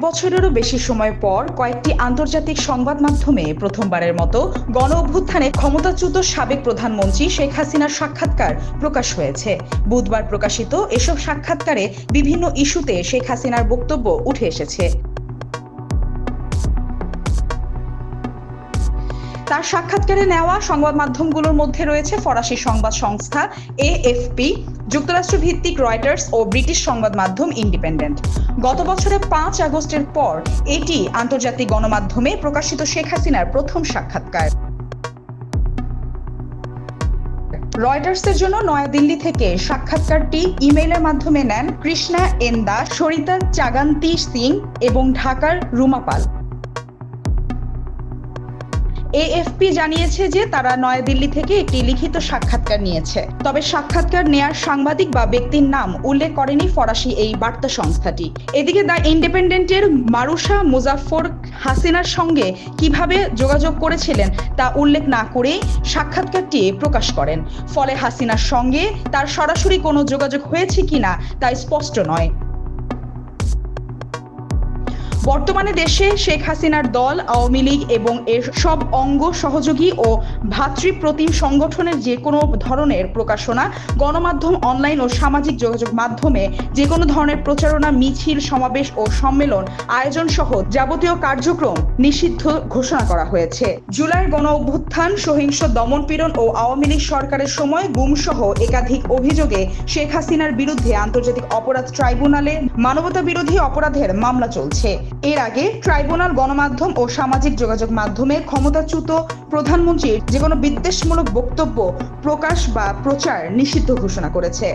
বছরেরও বেশি সময় পর কয়েকটি আন্তর্জাতিক সংবাদ মাধ্যমে প্রথমবারের মতো গণ অভ্যুত্থানে ক্ষমতাচ্যুত সাবেক প্রধানমন্ত্রী শেখ হাসিনার সাক্ষাৎকার প্রকাশ হয়েছে। বুধবার প্রকাশিত এসব সাক্ষাৎকারে বিভিন্ন ইস্যুতে শেখ হাসিনার বক্তব্য উঠে এসেছে। তার সাক্ষাৎকারে নেওয়া সংবাদ মাধ্যমগুলোর মধ্যে রয়েছে ফরাসি সংবাদ সংস্থা এএফপি, যুক্তরাষ্ট্র ভিত্তিক রয়টার্স ও ব্রিটিশ সংবাদ মাধ্যম ইন্ডিপেন্ডেন্ট। গত বছরের পাঁচ আগস্টের পর এটি আন্তর্জাতিক গণমাধ্যমে প্রকাশিত শেখ হাসিনার প্রথম সাক্ষাৎকার। রয়টার্সের জন্য নয়াদিল্লি থেকে সাক্ষাৎকারটি ইমেইলের মাধ্যমে নেন কৃষ্ণা এন্দা, সরিতা চাগান্তি সিং এবং ঢাকার রুমা পাল। এএফপি জানিয়েছে যে তারা নয়াদিল্লি থেকে একটি লিখিত সাক্ষাৎকার নিয়েছে। তবে সাক্ষাৎকার নেয়ার সাংবাদিক বা ব্যক্তির নাম উল্লেখ করেনি ফরাসি এই বার্তা সংস্থাটি। এদিকে দ্য ইন্ডিপেন্ডেন্টের মারুশা মুজাফর হাসিনার সঙ্গে কীভাবে যোগাযোগ করেছিলেন তা উল্লেখ না করেই সাক্ষাৎকারটি প্রকাশ করেন। ফলে হাসিনার সঙ্গে তার সরাসরি কোনো যোগাযোগ হয়েছে কিনা তা স্পষ্ট নয়। বর্তমানে দেশে শেখ হাসিনার দল, আওয়ামী লীগ এবং এর সব অঙ্গ সহযোগী ও ভাতৃপ্রতিম সংগঠনের যে কোনো ধরনের প্রকাশনা, গণমাধ্যম অনলাইন ও সামাজিক যোগাযোগ মাধ্যমে যে কোনো ধরনের প্রচারণা, মিছিল, সমাবেশ ও সম্মেলন আয়োজন সহ যাবতীয় কার্যক্রম নিষিদ্ধ ঘোষণা করা হয়েছে। জুলাইয়ের গণ অভ্যুত্থান, সহিংস দমনপীড়ন ও আওয়ামী লীগ সরকারের সময় গুমসহ একাধিক অভিযোগে শেখ হাসিনার বিরুদ্ধে আন্তর্জাতিক অপরাধ ট্রাইব্যুনালে মানবতা বিরোধী অপরাধের মামলা চলছে। এর আগে ট্রাইব্যুনাল গণমাধ্যম ও সামাজিক যোগাযোগ মাধ্যমে ক্ষমতাচ্যুত প্রধানমন্ত্রীর যে কোনো বিদ্বেষমূলক বক্তব্য প্রকাশ বা প্রচার নিষিদ্ধ ঘোষণা করেছে।